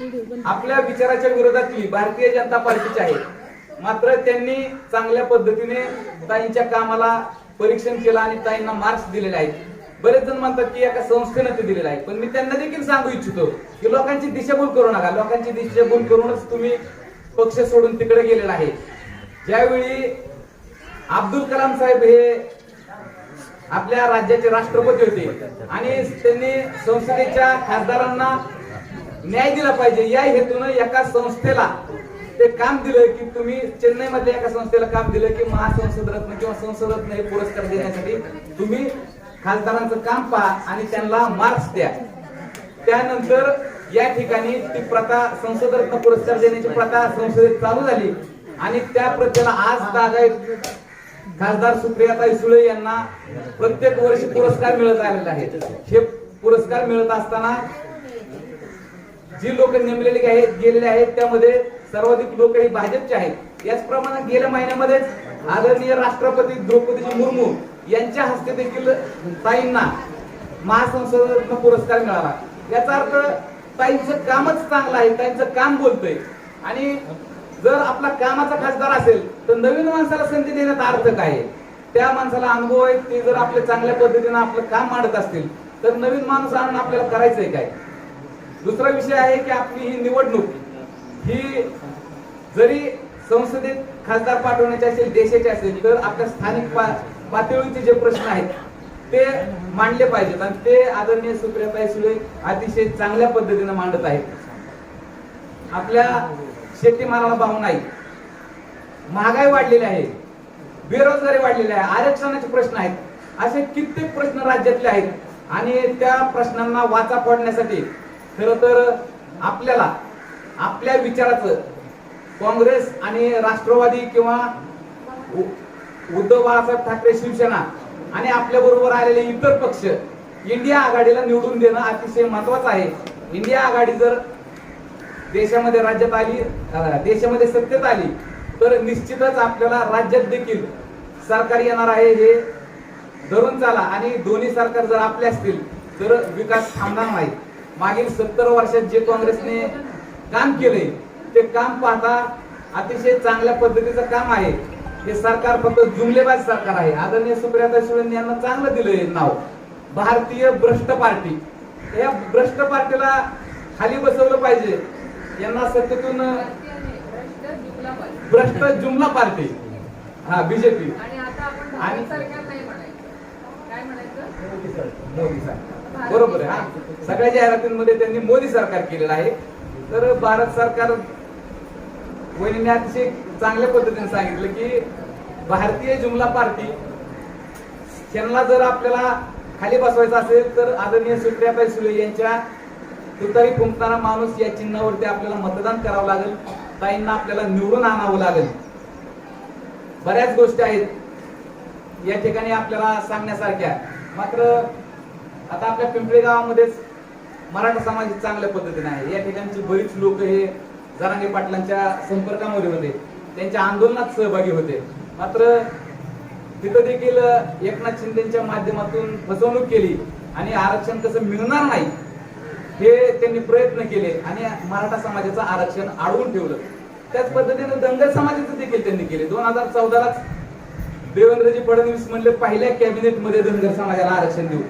आपल्या विचाराच्या विरोधातली भारतीय जनता पार्टीची आहे. मात्र त्यांनी चांगल्या पद्धतीने ताईंच्या कामाला परीक्षण केलं आणि ताईंना मार्क्स दिलेले आहेत. बरेच जण म्हणतात की एका संस्थेनं ते दिलेलं आहे. पण मी त्यांना देखील सांगू इच्छितो की लोकांची दिशाभूल करू नका. लोकांची दिशाभूल करूनच तुम्ही पक्ष सोडून तिकडे गेलेला आहे. ज्यावेळी अब्दुल कलाम साहेब हे आपल्या राज्याचे राष्ट्रपती होते आणि त्यांनी संसदेच्या खासदारांना न्याय दिला पाहिजे. या हेतून एका संस्थेला ते काम दिलं की तुम्ही चेन्नई मधल्या एका संस्थेला काम दिलं की महासंसद रत्न किंवा संसद रत्न हे पुरस्कार देण्यासाठी तुम्ही खासदारांचं काम पहा आणि त्यांना मार्क्स द्या. त्यानंतर या ठिकाणी ती प्रथा संसद रत्न पुरस्कार देण्याची प्रथा संसदेत चालू झाली आणि त्या प्रथेला आज तागायत खासदार सुप्रियाताई सुळे यांना प्रत्येक वर्षी पुरस्कार मिळत आलेला आहेत हे पुरस्कार मिळत असताना जी लोक नेमलेली आहेत गेलेले आहेत त्यामध्ये सर्वाधिक लोक हे भाजपचे आहेत. याचप्रमाणे गेल्या महिन्यामध्येच आदरणीय राष्ट्रपती द्रौपदीजी मुर्मू यांच्या हस्ते देखील ताईंना महासंसदरत्न पुरस्कार मिळाला. याचा अर्थ ताईंचं कामच चांगलं आहे ताईंचं काम बोलतोय. आणि जर आपला कामाचा खासदार असेल तर नवीन माणसाला संधी देण्यात अर्थ काय आहे? त्या माणसाला अनुभव आहे ते जर आपल्या चांगल्या पद्धतीने आपलं काम मांडत असतील तर नवीन माणूस आणून आपल्याला करायचंय काय? दुसरा विषय आहे की आपली ही निवडणूक ही जरी संसदेत खासदार पाठवण्याचे असेल देशाचे असेल तर आपल्या स्थानिक पातळीचे जे प्रश्न आहेत ते मांडले पाहिजेत. आणि ते आदरणीय सुप्रियाताई सुळे अतिशय चांगल्या पद्धतीने मांडत आहेत. आपल्या शेतीमालाला भाव नाही. महागाई वाढलेली आहे. बेरोजगारी वाढलेली आहे. आरक्षणाचे प्रश्न आहेत. असे कित्येक प्रश्न राज्यातले आहेत. आणि त्या प्रश्नांना वाचा फोडण्यासाठी खर तर आपल्याला आपल्या विचाराचं काँग्रेस आणि राष्ट्रवादी किंवा उ- उद्धव बाळासाहेब ठाकरे शिवसेना आणि आपल्या बरोबर आलेले इतर पक्ष इंडिया आघाडीला निवडून देणं अतिशय महत्वाचं आहे. इंडिया आघाडी जर देशामध्ये राज्यात आली देशामध्ये सत्तेत आली तर निश्चितच आपल्याला राज्यात देखील सरकार येणार आहे हे धरून चाला. आणि दोन्ही सरकार जर आपले असतील तर विकास थांबणार नाही. मागील सत्तर वर्षात जे काँग्रेसने काम केले ते काम पाहता अतिशय चांगल्या पद्धतीचं काम आहे. हे सरकार फक्त जुमलेबाज सरकार आहे. आदरणीय सुप्रियाता सुळे यांना चांगलं दिलंय नाव. भारतीय भ्रष्ट पार्टी. या भ्रष्ट पार्टीला खाली बसवलं पाहिजे. यांना सत्तेतून भ्रष्ट जुमला पार्टी. हा बीजेपी. आणि मोदी सरकार बरोबर आहे हा सगळ्या जाहिरातींमध्ये त्यांनी मोदी सरकार केलेलं आहे. तर भारत सरकार वहिनीने अतिशय चांगल्या पद्धतीने सांगितलं की भारतीय जुमला पार्टी त्यांना जर आपल्याला खाली बसवायचं असेल तर आदरणीय सुप्रियाताई सुले यांच्या तुतारी फुंकताना माणूस या चिन्हावरती आपल्याला मतदान करावं लागेल. ताईंना आपल्याला निवडून आणावं लागेल. बऱ्याच गोष्टी आहेत. या ठिकाणी आपल्याला सांगण्यासारख्या. मात्र आता आपल्या पिंपळे गावामध्येच मराठा समाज चांगल्या पद्धतीने आहे. या ठिकाणची बरीच लोक हे जरांगे पाटलांच्या संपर्कामध्ये होते. त्यांच्या आंदोलनात सहभागी होते. मात्र तिथं देखील एकनाथ शिंदेच्या माध्यमातून फसवणूक केली आणि आरक्षण कसं मिळणार नाही हे त्यांनी प्रयत्न केले आणि मराठा समाजाचं आरक्षण अडवून ठेवलं. त्याच पद्धतीने धनगर समाजाचं देखील त्यांनी केले. दोन हजार चौदालाच देवेंद्रजी फडणवीस म्हणले पहिल्या कॅबिनेटमध्ये धनगर समाजाला आरक्षण देऊ.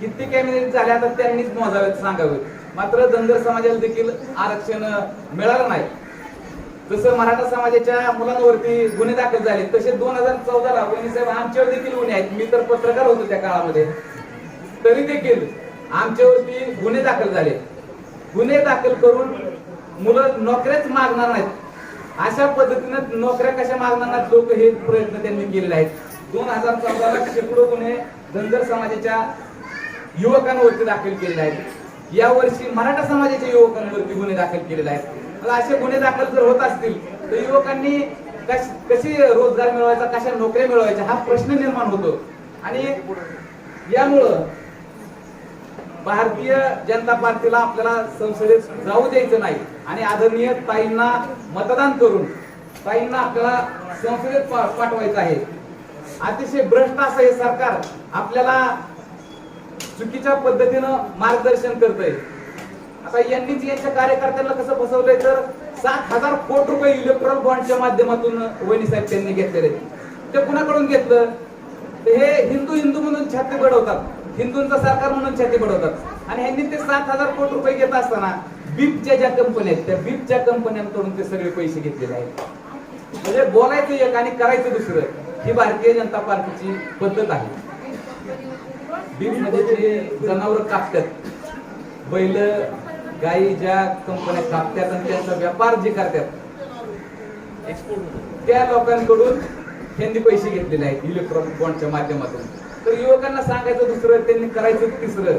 किती कॅबिनेट झाले आता त्यांनीच मोजावेत सांगावे मात्र धनगर समाजाला देखील आरक्षण मिळालं नाही. जसं मराठा समाजाच्या मुलांवरती गुन्हे दाखल झाले तसे दोन हजार चौदाला साहेब आमच्यावर देखील गुन्हे आहेत. मी तर पत्रकार होतो त्या काळामध्ये. तरी देखील आमच्यावरती गुन्हे दाखल झाले. गुन्हे दाखल करून मुलं नोकऱ्याच मागणार नाहीत. अशा पद्धतीनं नोकऱ्या कशा मागणार लोक हे प्रयत्न त्यांनी केलेले आहेत. दोन हजार चौदाला शेकडो गुन्हे धनगर समाजाच्या युवकांवरती दाखल केलेले आहेत. यावर्षी मराठा समाजाच्या युवकांवरती गुन्हे दाखल केलेले आहेत. असे गुन्हे दाखल जर होत असतील तर युवकांनी कशी रोजगार मिळवायचा कशा नोकऱ्या मिळवायच्या हा प्रश्न निर्माण होतो. आणि यामुळं भारतीय जनता पार्टीला आपल्याला संसदेत जाऊ द्यायचं नाही. आणि आदरणीय ताईंना मतदान करून ताईंना आपल्याला संसदेत पाठवायचं आहे. अतिशय भ्रष्ट असं हे सरकार आपल्याला चुकीच्या पद्धतीनं मार्गदर्शन करतय. आता यांनीच यांच्या कार्यकर्त्यांना कसं फसवलंय तर सात हजार कोटी रुपये इलेक्ट्रॉल बॉन्डच्या माध्यमातून वहिनी साहेब त्यांनी घेतलेले ते कुणाकडून घेतलं? तर हे हिंदू हिंदू म्हणून छाती घडवतात. हिंदूंचं सरकार म्हणून छाती बडवतात. आणि ह्यांनी ते सात हजार कोटी रुपये घेत असताना बीपच्या ज्या कंपन्या आहेत त्या बीपच्या कंपन्यांकडून ते सगळे पैसे घेतलेले आहेत. म्हणजे बोलायचं एक आणि करायचं दुसरं ही भारतीय जनता पार्टीची पद्धत आहे. बीप म्हणजे मध्ये जे जनावर कापतात. बैल गाई ज्या कंपन्या कापतात आणि त्यांचा व्यापार जे करतात त्या लोकांकडून त्यांनी पैसे घेतलेले आहेत इलेक्ट्रॉनिक बॉन्डच्या माध्यमातून. तर युवकांना सांगायचं दुसरं त्यांनी करायचं तिसरं.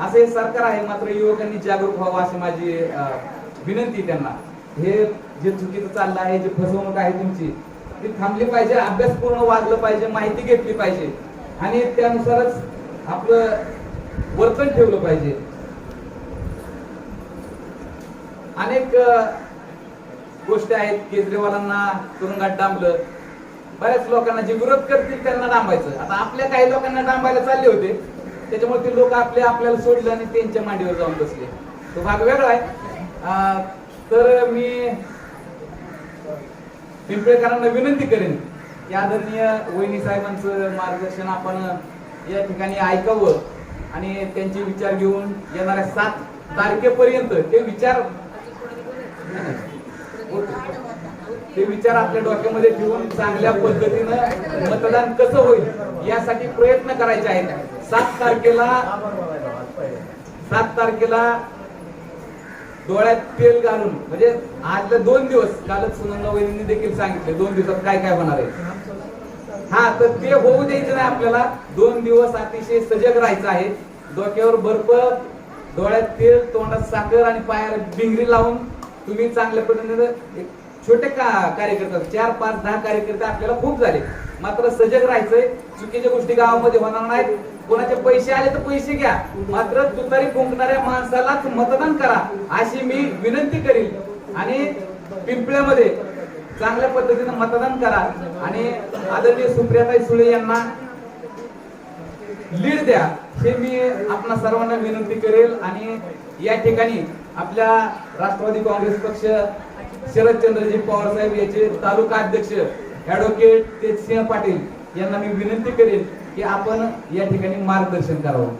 असं हे सरकार आहे मात्र युवकांनी जागरूक व्हावं अशी माझी विनंती त्यांना. हे जे चुकीचं चाललं आहे जे फसवणूक आहे तुमची ती थांबली पाहिजे अभ्यासपूर्ण वागलं पाहिजे माहिती घेतली पाहिजे. आणि त्यानुसारच आपलं वर्तन ठेवलं पाहिजे. अनेक गोष्टी आहेत. केजरीवालांना तुरुंगात डांबलं. बऱ्याच लोकांना जे विरोध करतील त्यांना डांबायचं आता आपल्या काही लोकांना डांबायला चालले होते त्याच्यामुळे ते लोक आपले आपल्याला सोडले आणि त्यांच्या मांडीवर जाऊन बसले. तो भाग वेगळा आहे. तर मी पिंपळेकरांना विनंती करेन की आदरणीय वहिनी साहेबांचं मार्गदर्शन आपण या ठिकाणी ऐकावं आणि त्यांचे विचार घेऊन येणाऱ्या सात तारखेपर्यंत ते विचार ते विचार आपल्या डोक्यामध्ये ठेवून चांगल्या पद्धतीनं मतदान कसं होईल यासाठी प्रयत्न करायचे आहेत. सात तारखेला सात तारखेला डोळ्यात तेल घालून म्हणजे आजले दोन दिवस कालच सुनंदा वहिनी देखील सांगितले दोन दिवसात काय काय होणार आहे. हा तर ते होऊ द्यायचं नाही आपल्याला. दोन दिवस अतिशय सजग राहायचं आहे. डोक्यावर बर्फ डोळ्यात तेल तोंडात साखर आणि पायाला भिंगरी लावून तुम्ही चांगल्या पद्धतीने छोटे का कार्यकर्ते चार पाच दहा कार्यकर्ते आपल्याला खूप झाले. मात्र सजग राहायचंय चुकीच्या गोष्टी गावामध्ये होणार नाहीत. कोणाचे पैसे आले तर पैसे घ्या. मात्र तुतारी फुंकणाऱ्या माणसालाच मतदान करा अशी मी विनंती करील. आणि पिंपळ्यामध्ये चांगल्या पद्धतीने मतदान करा. आणि आदरणीय सुप्रियाताई सुळे यांना लीड द्या. हे मी आपणा सर्वांना विनंती करेल. आणि या ठिकाणी आपल्या राष्ट्रवादी काँग्रेस पक्ष शरदचंद्रजी पवार साहेब याचे तालुका अध्यक्ष ऍडव्होकेट तेजसिंह पाटील यांना मी विनंती करेन की आपण या ठिकाणी मार्गदर्शन करावं.